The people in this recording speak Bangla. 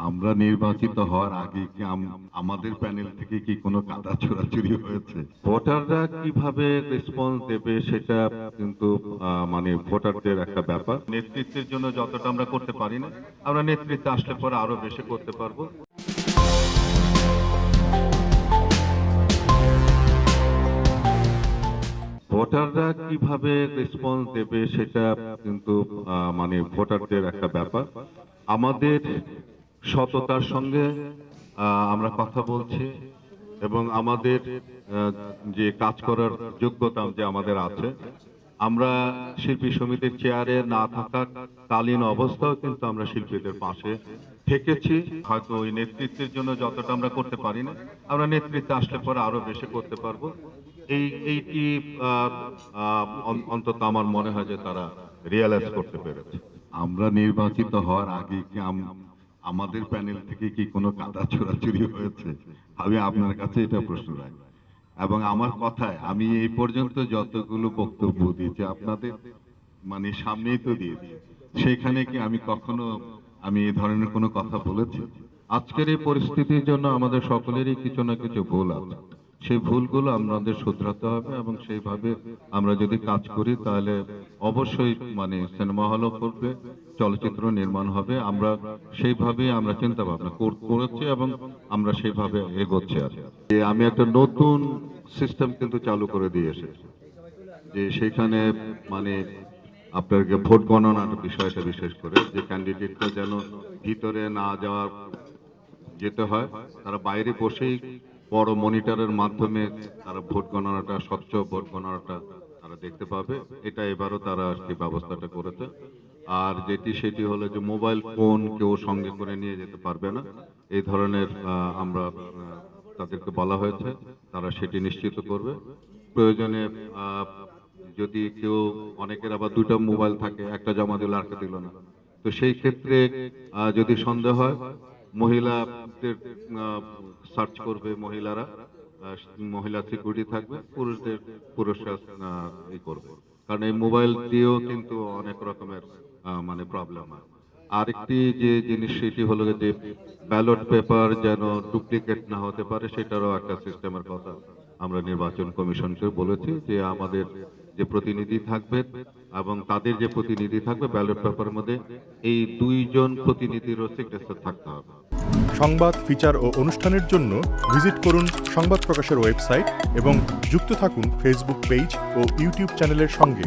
আমরা নির্বাচিত হওয়ার আগে কি আম- আমাদের প্যানেল থেকে কি কোনো কাদা ছোড়াছুরি হয়েছে? ভোটাররা কীভাবে রেসপন্স দেবে সেটা কিন্তু আহ, মানে ভোটারদের একটা ব্যাপার। নেতৃত্বের জন্য যতটা আমরা করতে পারি না আমরা নেতৃত্বে আসলে পরে আরও বেশি করতে পারব। ভোটাররা কীভাবে রেসপন্স দেবে সেটা কিন্তু আহ, মানে ভোটারদের একটা ব্যাপার। আমাদের সততার সঙ্গে আমরা কথা বলছি এবং আমাদের যে কাজ করার যোগ্যতা যে আমাদের আছে, আমরা শিল্পী সমিতির চেয়ারে না থাকা কালীন অবস্থাও কিন্তু আমরা শিল্পীদের পাশে থেকেছি। হয়তো ওই নেতৃত্বের জন্য যতটা আমরা করতে পারি না, আমরা নেতৃত্বে আসলে পরে আরও বেশি করতে পারব। এই, এইটি অন্তত আমার মনে হয় যে তারা রিয়েলাইজ করতে পেরেছে। আমরা নির্বাচিত হওয়ার আগে কি আমাদের প্যানেল থেকে কি কোনো কাদা চোরাচুরি হয়েছে? আমি আপনার কাছে এটা প্রশ্ন রাখি। এবং আমার কথায় আমি এই পর্যন্ত যতগুলো বক্তব্য দিয়েছি, আপনাদের মানে সামনেই তো দিয়েছি। সেখানে কি আমি কখনো আমি এই ধরনের কোনো কথা বলেছি? আজকের এই পরিস্থিতির জন্য আমাদের সকলেরই কিছু না কিছু ভুল আছে। সেই ভুলগুলো আমাদের শুধরাতে হবে এবং সেইভাবে আমরা যদি কাজ করি, তাহলে অবশ্যই মানে সিনেমা হলও করবে, চলচ্চিত্র নির্মাণ হবে। আমরা সেইভাবে আমরা চিন্তা ভাবনা কর- করেছি এবং আমরা সেইভাবে এগোচ্ছি আর আমি একটা নতুন সিস্টেম কিন্তু চালু করে দিয়ে এসেছি, যে সেখানে মানে আপনাকে ভোট গণনার বিষয়টা বিশেষ করে, যে ক্যান্ডিডেটরা যেন ভিতরে না যাওয়ার যেতে হয়, তারা বাইরে বসেই বড় মনিটরের মাধ্যমে তারা ভোট গণনাটা, স্বচ্ছ ভোট গণনাটা তারা দেখতে পাবে। এটা এবারও তারা কি ব্যবস্থাটা করেছে। আর যেটি সেটি হলো যে মোবাইল ফোন কেউ সঙ্গে করে নিয়ে যেতে পারবে না। এই ধরনের আমরা তাদেরকে বলা হয়েছে, তারা সেটি নিশ্চিত করবে। প্রয়োজনে যদি কেউ, অনেকের আবার দুটো মোবাইল থাকে, একটা জমা দিল আরেকটা দিল না। তো সেই ক্ষেত্রে যদি সন্দেহ হয় মহিলাদের সার্চ করবে মহিলারা মহিলা সিকিউরিটি থাকবে, পুরুষদের পুরুষরা ই করবে। কারণ এই মোবাইল দিয়েও কিন্তু অনেক রকমের মানে প্রবলেম হয়। আরেকটি যে জিনিস, সেটি হলো যে ব্যালট পেপার যেন ডুপ্লিকেট না হতে পারে, সেটারও একটা সিস্টেমের কথা আমরা নির্বাচন কমিশনকে বলেছি যে আমাদের যে প্রতিনিধি থাকবে এবং তাদের যে প্রতিনিধি থাকবে ব্যালট পেপারের মধ্যে, এই দুইজন প্রতিনিধিরও সিগনেচার থাকতে হবে। সংবাদ ফিচার ও অনুষ্ঠানের জন্য ভিজিট করুন সংবাদ প্রকাশের ওয়েবসাইট এবং যুক্ত থাকুন ফেসবুক পেজ ও ইউটিউব চ্যানেলের সঙ্গে।